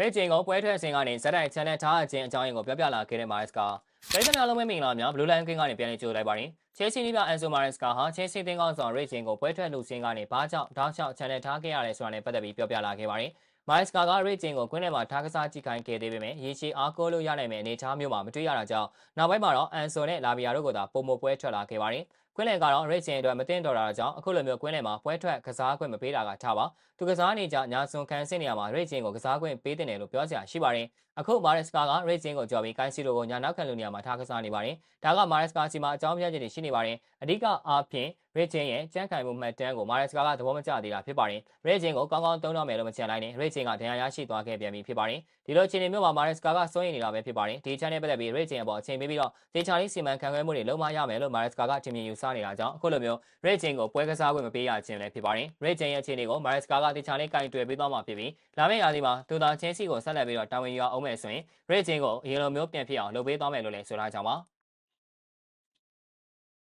ရေဂျင်ကိုပွဲထွက်စဉ်ကနေဇက်တိုက် channel ထားအချင်းအကြောင်းရင်းကိုပြောပြလာခဲ့တဲ့ Maris ကပြည်သူများလုံးမင်္ဂလာများ Blue Line King ကနေပြန်လည်ကြိုလိုက်ပါတယ်။ချဲစီနီးပြ Anso Maris ကဟာချဲစီတင်ကောင်းဆောင်ရေဂျင်ကိုပွဲထွက်လူစင်းကနေဘာကြောင့်တောက်လျှောက် channel ထားခဲ့ရတယ်ဆိုတာနဲ့ပတ်သက်ပြီးပြောပြလာခဲ့ပါတယ်။ Maris ကရေဂျင်ကိုကွင်းထဲမှာထားကစားကြည့်ခိုင်းခဲ့သေးပေမဲ့ရေရှည်အားကိုးလို့ရနိုင်မယ့်အနေအထားမျိုးမှာမတွေ့ရတာကြောင့်နောက်ပိုင်းမှာတော့ Anso နဲ့ Lavia တို့ကသာပုံမပွဲထွက်လာခဲ့ပါတယ်။ကွင်းလယ်ကတော့ရိတ်စင်အတွက်မတင်တော်တာကြောင့်အခုလိုမျိုးကွင်းလယ်မှာပွဲထွက်ကစားခွင့်မပေးတာကထားပါသူကစားနေကြညာစွန်ခန်းစစ်နေရမှာရိတ်စင်ကိုကစားခွင့်ပေးတင်တယ်လို့ပြောစရာရှိပါတယ်အခုမာရက်စကာကရိတ်စင်ကိုကြော်ပြီးကိုင်းစီလိုကိုညာနောက်ခံလူနေရာမှာထားကစားနေပါတယ်ဒါကမာရက်စကာစီမှာအကြောင်းပြချက်တွေရှိနေပါတယ်အဓိကအားဖြင့်ရိတ်ချင်းရဲ့ကြမ်းခိုင်မှုမှတ်တမ်းကိုမာရက်စကာကသဘောမကျသေးတာဖြစ်ပါတယ်ရိတ်ချင်းကိုကောင်းကောင်းသုံးတော့မယ်လို့မချန်လိုက်နဲ့ရိတ်ချင်းကဒဏ်ရာရရှိသွားခဲ့ပြန်ပြီဖြစ်ပါတယ်ဒီလိုအခြေအနေမျိုးမှာမာရက်စကာကစိုးရိမ်နေတာပဲဖြစ်ပါတယ်ဒီ channel ပတ်သက်ပြီးရိတ်ချင်းအပေါ်အချိန်ပေးပြီးတော့ဒေချာလေးစီမံခန့်ခွဲမှုတွေလုံးမရမယ်လို့မာရက်စကာကထင်မြင်ယူဆနေတာကြောင့်အခုလိုမျိုးရိတ်ချင်းကိုပွဲကစားခွင့်မပေးရခြင်းလည်းဖြစ်ပါတယ်ရိတ်ချင်းရဲ့အခြေအနေကိုမာရက်စကာကဒေချာလေးကင်တွယ်ပေးသွားမှာဖြစ်ပြီးလာမယ့်ရာသီမှာသူသာချင်းစီကိုဆက်လက်ပြီးတော့တာဝန်ယူအောင်မယ်ဆိုရင်ရိတ်ချင်းကိုအရင်လိုမျိုးပြန်ဖြစ်အောင်လုပ်ပေးသွားမယ်လို့လည်းဆိုထားကြပါ